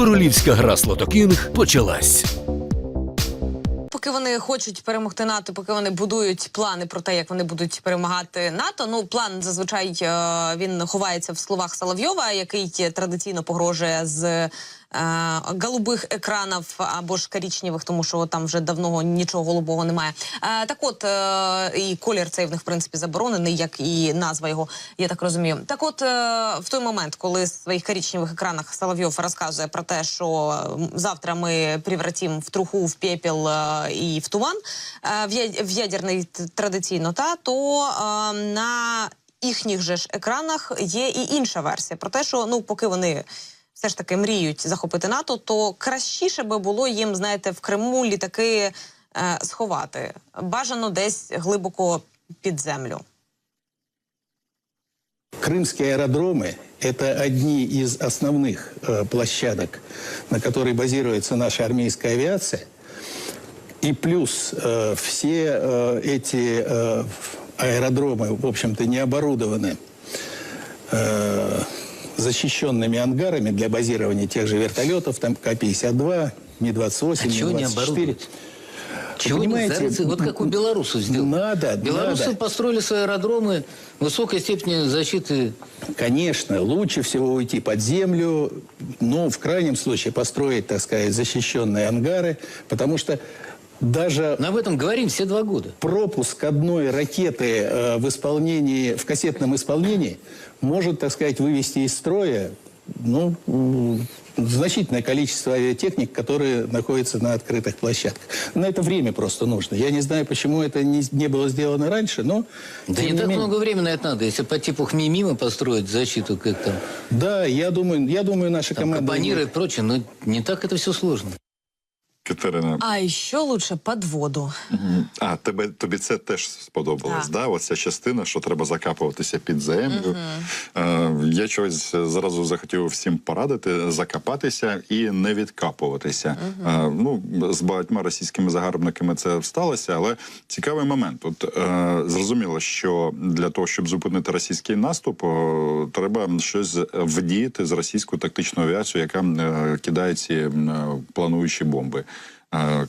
Королівська гра Слотокінг почалась. Поки вони хочуть перемогти НАТО, поки вони будують плани про те, як вони будуть перемагати НАТО. Ну план зазвичай е, він ховається в словах Соловйова, який традиційно погрожує з е, голубих екранів або ж коричневих, тому що там вже давно нічого голубого немає. Е, так, от е, і колір цей в них в принципі заборонений, як і назва його, я так розумію. Так, от е, в той момент, коли в своїх коричневих екранах Соловйов розказує про те, що завтра ми превратимо в труху, в пепел е, і в туман е, в, ядерний традиційно, та то е, на їхніх же ж екранах є і інша версія про те, що ну поки вони Все ж таки мріють захопити НАТО, то кращіше би було їм, знаєте, в Криму літаки е, сховати. Бажано десь глибоко під землю. Крымские аэродромы – это одни из основных э, площадок, на которой базируется наша армейская авиация. И плюс э, все э, эти э, аэродромы, в общем-то, не оборудованы э, защищенными ангарами для базирования тех же вертолетов, там К-52, Ми-28, А чего не Ми-24. оборудовать? Чего не Понимаете, зайцы? Вот как у белорусов сделали. Надо, Белорусы надо. построили свои аэродромы высокой степени защиты. Конечно, лучше всего уйти под землю, но в крайнем случае построить, так сказать, защищенные ангары, потому что даже Мы об этом говорим все два года. пропуск одной ракеты э, в исполнении, в кассетном исполнении может, так сказать, вывести из строя ну, значительное количество авиатехник, которые находятся на открытых площадках. На это время просто нужно. Я не знаю, почему это не, не было сделано раньше, но... Да не так менее- много времени на это надо. Если по типу Хмимима построить защиту, как там, Да, я думаю, я думаю, наша там команда... Капониры и прочее, но не так это все сложно. Катерина, А що лучше під воду? а тебе тобі це теж сподобалось, Так. да? Оця частина, що треба закапуватися під землю. Е, я чогось зразу захотів всім порадити закопатися і не відкапуватися. Е, ну, з багатьма російськими загарбниками це сталося, але цікавий момент. От е, зрозуміло, що для того, щоб зупинити російський наступ, треба щось вдіяти з російською тактичною авіацією, яка кидає ці плануючі бомби. Е,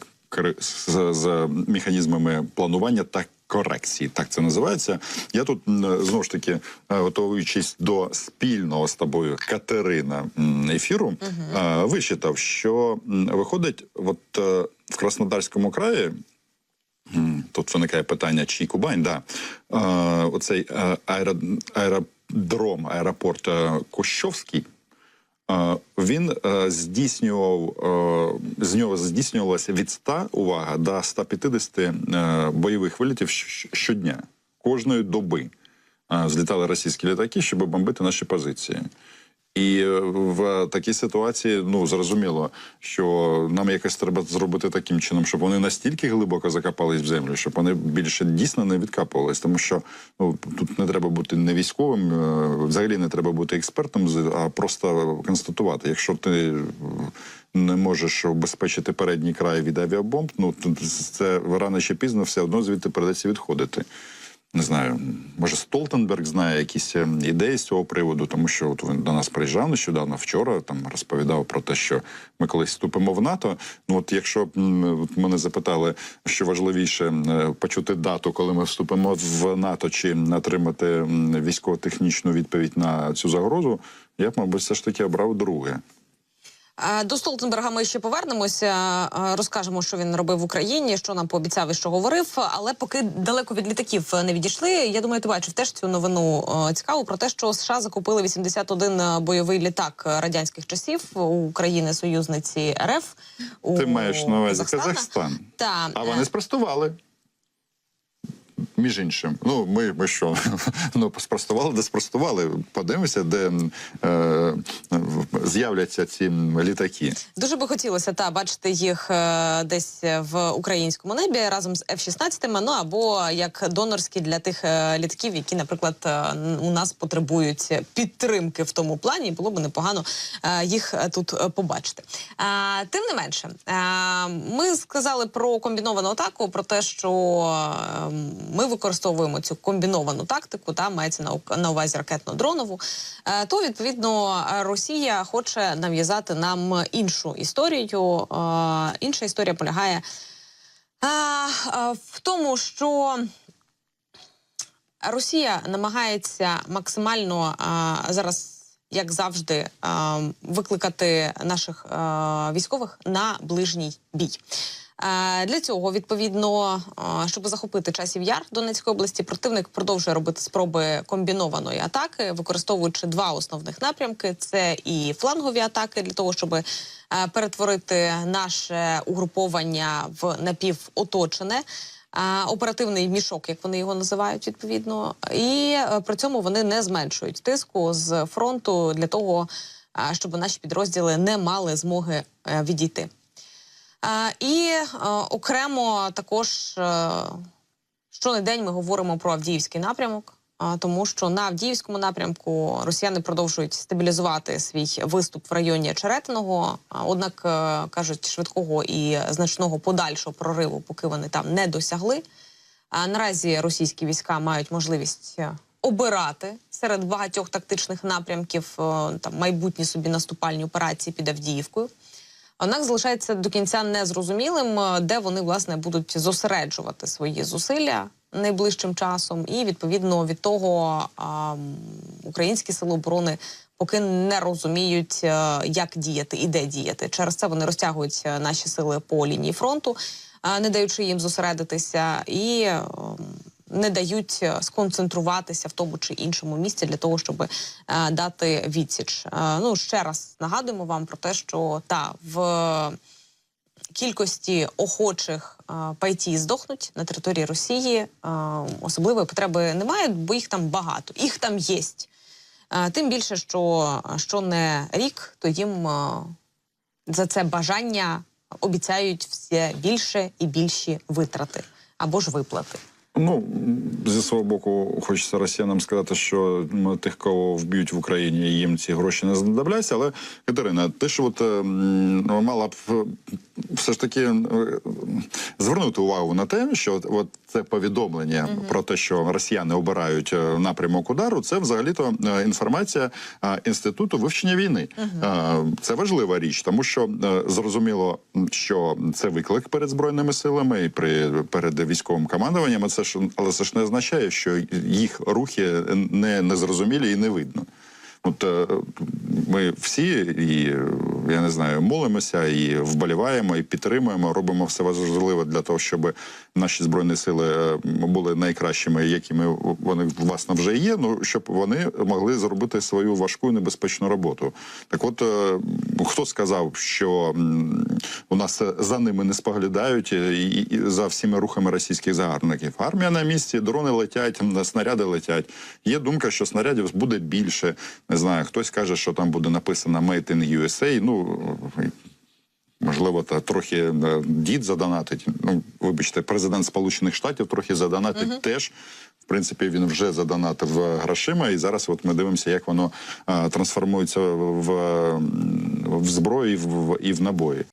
з, механізмами планування та корекції, так це називається. Я тут знову ж таки, е, готуючись до спільного з тобою Катерина ефіру, е, вичитав, що виходить, от в Краснодарському краї. Тут виникає питання, чий Кубань, да. Е, оцей аеродром, аеропорт Кощовський, Е, Він е, здійснював е, з нього здійснювалося від 100, увага, до 150 е, бойових вилітів щодня, кожної доби. Злітали російські літаки, щоб бомбити наші позиції. І е, в такій ситуації ну зрозуміло, що нам якось треба зробити таким чином, щоб вони настільки глибоко закопались в землю, щоб вони більше дійсно не відкапувались. Тому що ну тут не треба бути не військовим, е, взагалі не треба бути експертом, а просто констатувати. Якщо ти не можеш обезпечити передній край від авіабомб, ну це рано чи пізно все одно звідти придеться відходити. Не знаю, може Столтенберг знає якісь е, ідеї з цього приводу, тому що от він до нас приїжджав нещодавно вчора, там розповідав про те, що ми колись вступимо в НАТО. Ну от якщо б мене запитали, що важливіше е, почути дату, коли ми вступимо в НАТО, чи отримати військово-технічну відповідь на цю загрозу, я б, мабуть, все ж таки обрав друге. Е, До Столтенберга ми ще повернемося, е, розкажемо, що він робив в Україні, що нам пообіцяв і що говорив. Але поки далеко від літаків не відійшли, я думаю, ти бачив теж цю новину е, цікаву про те, що США закупили 81 бойовий літак радянських часів у країни союзниці РФ. У Ти маєш на увазі Казахстан. Та, А е, вони спростували. Між іншим, ну ми, ми що? Ну спростували, де спростували. Подивимося, де е, з'являться ці літаки. Дуже би хотілося та бачити їх е, десь в українському небі разом з F-16, ну або як донорські для тих е, літаків, які, наприклад, е, у нас потребують підтримки в тому плані. Було б непогано е, їх е, тут е, побачити. Е, тим не менше, е, ми сказали про комбіновану атаку, про те, що е, ми використовуємо цю комбіновану тактику, та мається на, увазі ракетно-дронову, е, то відповідно Росія хоче нав'язати нам іншу історію. Е, Інша історія полягає е, в тому, що Росія намагається максимально зараз, як завжди, викликати наших військових на ближній бій. Для цього відповідно, щоб захопити часів яр Донецької області, противник продовжує робити спроби комбінованої атаки, використовуючи два основних напрямки: це і флангові атаки для того, щоб перетворити наше угруповання в напівоточене оперативний мішок, як вони його називають, відповідно, і е, при цьому вони не зменшують тиску з фронту для того, щоб наші підрозділи не мали змоги е, відійти. І е, окремо також щонедень ми говоримо про Авдіївський напрямок, тому що на Авдіївському напрямку росіяни продовжують стабілізувати свій виступ в районі Черетиного. Однак е, кажуть, швидкого і значного подальшого прориву, поки вони там не досягли. Наразі російські війська мають можливість е, обирати серед багатьох тактичних напрямків е, там майбутні собі наступальні операції під Авдіївкою. Однак залишається до кінця незрозумілим, де вони власне будуть зосереджувати свої зусилля найближчим часом, і відповідно від того а, українські сили оборони поки не розуміють, е, як діяти і де діяти. Через це вони розтягують е, наші сили по лінії фронту, е, не даючи їм зосередитися і. Не дають сконцентруватися в тому чи іншому місці для того, щоб дати відсіч. Ну ще раз нагадуємо вам про те, що та в кількості охочих пайті здохнуть на території Росії. Особливої потреби немає, бо їх там багато. Їх там є. Тим більше, що, що не рік, то їм за це бажання обіцяють все більше і більші витрати або ж виплати. Ну зі свого боку, хочеться росіянам сказати, що тих, кого вб'ють в Україні, їм ці гроші не знадобляться. Але Катерина, ти ж от ем, мала б е, все ж таки е, звернути увагу на те, що от, це повідомлення про те, що росіяни обирають е, напрямок удару. Це взагалі-то е, інформація інституту вивчення війни. Е, Це важлива річ, тому що зрозуміло, що це виклик перед збройними силами і при перед військовим командуванням. а Це ж але це ж не означає, що їх рухи не, не зрозумілі і не видно. От е, ми всі, і я не знаю, молимося, і вболіваємо, і підтримуємо, робимо все важливе для того, щоб наші збройні сили е, були найкращими, якими вони власне вже є. Ну щоб вони могли зробити свою важку і небезпечну роботу. Так, от е, хто сказав, що у нас е, за ними не споглядають і, за всіми рухами російських загарбників? Армія на місці, дрони летять, снаряди летять. Є думка, що снарядів буде більше. Не знаю, хтось каже, що там буде написано «Made in USA». Ну можливо, та трохи е, дід задонатить. Ну, вибачте, президент Сполучених Штатів трохи задонатить теж. В принципі, він вже задонатив е, грошима, і зараз от ми дивимося, як воно а, трансформується в, в зброю і в, і в набої.